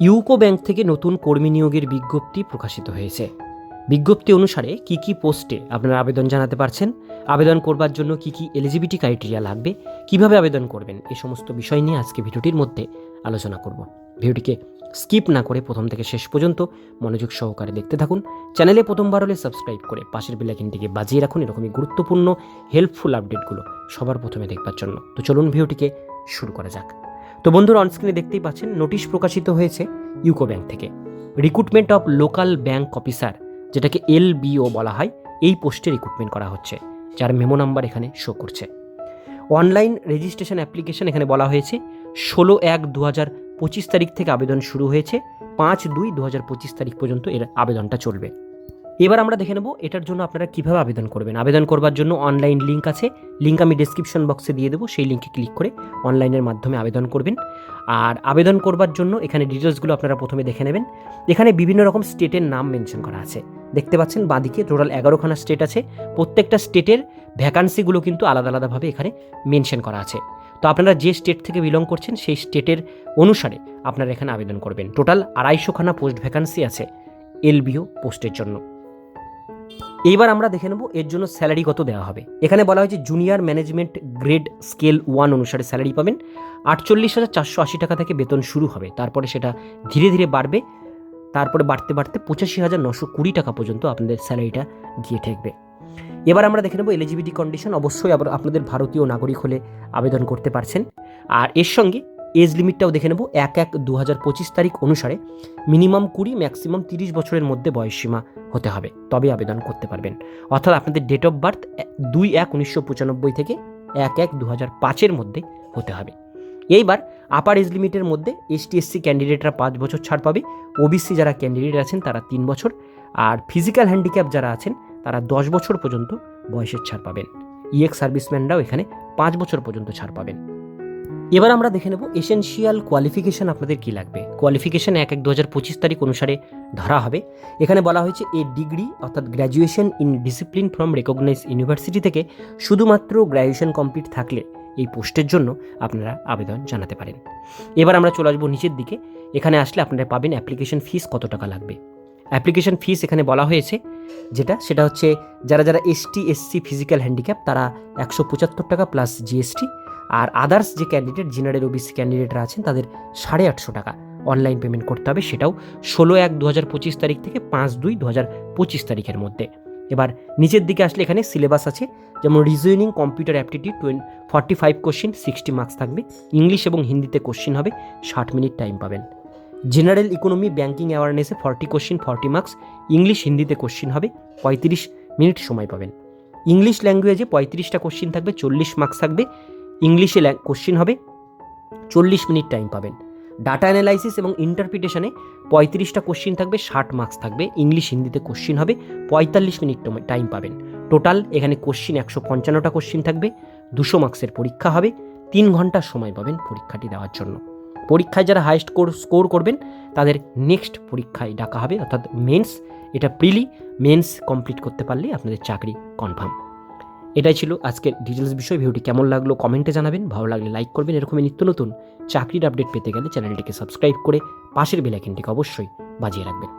UCO bank থেকে নতুন কর্মী নিয়োগের বিজ্ঞপ্তি প্রকাশিত হয়েছে। বিজ্ঞপ্তি অনুসারে কি কি পোস্টে আপনারা আবেদন জানাতে পারছেন, আবেদন করবার জন্য কি কি এলিজিবিলিটি ক্রাইটেরিয়া লাগবে, কীভাবে আবেদন করবেন এই সমস্ত বিষয় নিয়ে আজকে ভিডিওটির মধ্যে আলোচনা করব। ভিডিওটিকে স্কিপ না করে প্রথম থেকে শেষ পর্যন্ত মনোযোগ সহকারে দেখতে থাকুন। চ্যানেলে প্রথমবার হলে সাবস্ক্রাইব করে পাশের বেলাইকিনটিকে বাজিয়ে রাখুন, এরকমই গুরুত্বপূর্ণ হেল্পফুল আপডেটগুলো সবার প্রথমে দেখবার জন্য। তো চলুন ভিডিওটিকে শুরু করা যাক। তো বন্ধুরা অনস্ক্রিনে দেখতেই পাচ্ছেন, নোটিশ প্রকাশিত হয়েছে ইউকো ব্যাংক থেকে। Recruitment of local bank officer যেটাকে এল বলা হয়, এই পোস্টে রিক্রুটমেন্ট করা হচ্ছে, যার মেমো নাম্বার এখানে শো করছে। অনলাইন রেজিস্ট্রেশন অ্যাপ্লিকেশন এখানে বলা হয়েছে, ষোলো এক দু হাজার পঁচিশ তারিখ থেকে আবেদন শুরু হয়েছে, পাঁচ দুই দু হাজার পঁচিশ তারিখ পর্যন্ত এর আবেদনটা চলবে। এবার আমরা দেখে নেব এটার জন্য আপনারা কীভাবে আবেদন করবেন। আবেদন করবার জন্য অনলাইন লিঙ্ক আছে। লিঙ্ক আমি ডিসক্রিপশন বক্সে দিয়ে দেবো। সেই লিঙ্কে ক্লিক করে অনলাইনের মাধ্যমে আবেদন করবেন। আর আবেদন করবার জন্য এখানে ডিটেলসগুলো আপনারা প্রথমে দেখে নেবেন। এখানে বিভিন্ন রকম স্টেটের নাম মেনশন করা আছে। দেখতে পাচ্ছেন বাঁদিকে টোটাল এগারোখানা স্টেট আছে। প্রত্যেকটা স্টেটের ভ্যাকান্সিগুলো কিন্তু আলাদা আলাদাভাবে এখানে মেনশন করা আছে। তো আপনারা যে স্টেট থেকে বিলং করছেন, সেই স্টেটের অনুসারে আপনারা এখানে আবেদন করবেন। টোটাল আড়াইশোখানা পোস্ট ভ্যাকান্সি আছে এলবিও পোস্টের জন্য। এইবার আমরা দেখে নেব এর জন্য স্যালারি কত দেওয়া হবে। এখানে বলা হয়েছে junior management grade scale one অনুসারে স্যালারি পাবেন। আটচল্লিশ হাজার চারশো আশি টাকা থেকে বেতন শুরু হবে। তারপরে সেটা ধীরে ধীরে বাড়বে। তারপরে বাড়তে বাড়তে পঁচাশি হাজার নশো কুড়ি টাকা পর্যন্ত আপনাদের স্যালারিটা গিয়ে ঠেকবে। এবার আমরা দেখে নেব এলিজিবিলিটি কন্ডিশন অবশ্যই আবার আপনাদের ভারতীয় নাগরিক হলে আবেদন করতে পারছেন। আর এর সঙ্গে এজ লিমিটটাও দেখে নেব, এক এক দু হাজার পঁচিশ তারিখ অনুসারে মিনিমাম কুড়ি, ম্যাক্সিমাম তিরিশ বছরের মধ্যে বয়সসীমা হতে হবে তবে আবেদন করতে পারবেন। অর্থাৎ আপনাদের ডেট অফ বার্থ দুই এক উনিশশো পঁচানব্বই থেকে এক এক দু হাজার পাঁচের মধ্যে হতে হবে। এইবার আপার এজ লিমিটের মধ্যে এসটি এসসি ক্যান্ডিডেটরা পাঁচ বছর ছাড় পাবে ওবিসি যারা ক্যান্ডিডেট আছেন তারা তিন বছর, আর ফিজিক্যাল হ্যান্ডিক্যাপ যারা আছেন তারা দশ বছর পর্যন্ত বয়সের ছাড় পাবেন। ইএক্স সার্ভিসম্যানরাও এখানে পাঁচ বছর পর্যন্ত ছাড় পাবেন। এবার আমরা দেখে নেব এসেনশিয়াল কোয়ালিফিকেশন আপনাদের কি লাগবে। কোয়ালিফিকেশন এক এক দু হাজার পঁচিশ তারিখ অনুসারে ধরা হবে। এখানে বলা হয়েছে এ ডিগ্রি অর্থাৎ graduation in discipline from recognise university থেকে শুধুমাত্র গ্র্যাজুয়েশন কমপ্লিট থাকলে এই পোস্টের জন্য আপনারা আবেদন জানাতে পারেন। এবার আমরা চলে আসব নিচের দিকে। এখানে আসলে আপনারা পাবেন অ্যাপ্লিকেশন ফিস কত টাকা লাগবে। অ্যাপ্লিকেশন ফিস এখানে বলা হয়েছে যেটা, সেটা হচ্ছে যারা যারা এসটি এসসি ফিজিক্যাল হ্যান্ডিক্যাপ তারা একশো পঁচাত্তর টাকা প্লাস জিএসটি আর আদার্স যে ক্যান্ডিডেট জেনারেল ওবিসি ক্যান্ডিডেটরা আছেন, তাদের সাড়ে আটশো টাকা অনলাইন পেমেন্ট করতে হবে। সেটাও ষোলো এক দু হাজার পঁচিশ তারিখ থেকে পাঁচ দুই দু হাজার পঁচিশ তারিখের মধ্যে। এবার নিচের দিকে আসলে এখানে সিলেবাস আছে, যেমন reasoning computer aptitude twenty forty five question sixty marks থাকবে। ইংলিশ এবং হিন্দিতে কোশ্চিন হবে, ষাট মিনিট টাইম পাবেন। General economy banking অ্যাওয়ারনেসে forty question forty marks English হিন্দিতে কোশ্চিন হবে, পঁয়ত্রিশ মিনিট সময় পাবেন। ইংলিশ ল্যাঙ্গুয়েজে পঁয়ত্রিশটা কোশ্চিন থাকবে, চল্লিশ মার্কস থাকবে। ইংলিশে কোশ্চিন হবে। চল্লিশ মিনিট টাইম পাবেন। ডাটা অ্যানালাইসিস এবং ইন্টারপ্রিটেশনে পঁয়ত্রিশটা কোশ্চিন থাকবে, ষাট মার্কস থাকবে। ইংলিশ হিন্দিতে কোশ্চিন হবে, পঁয়তাল্লিশ মিনিট টাইম পাবেন। টোটাল এখানে কোশ্চিন একশো পঞ্চান্নটা কোশ্চিন থাকবে, দুশো মার্কসের পরীক্ষা হবে, তিন ঘণ্টার সময় পাবেন পরীক্ষাটি দেওয়ার জন্য। পরীক্ষায় যারা হাইস্ট স্কোর করবেন, তাদের নেক্সট পরীক্ষায় ডাকা হবে, অর্থাৎ মেন্স এটা প্রিলি মেন্স কমপ্লিট করতে পারলে আপনাদের চাকরি কনফার্ম এটাই ছিল আজকের ডিটেলস বিষয়। ভিডিওটি কেমন লাগল কমেন্টে জানাবেন। ভালো লাগলে লাইক করবেন। এরকমই নিত্য নতুন চাকরির আপডেট পেতে গেলে চ্যানেলটিকে সাবস্ক্রাইব করে পাশের বেলাইকেনটিকে অবশ্যই বাজিয়ে রাখবেন।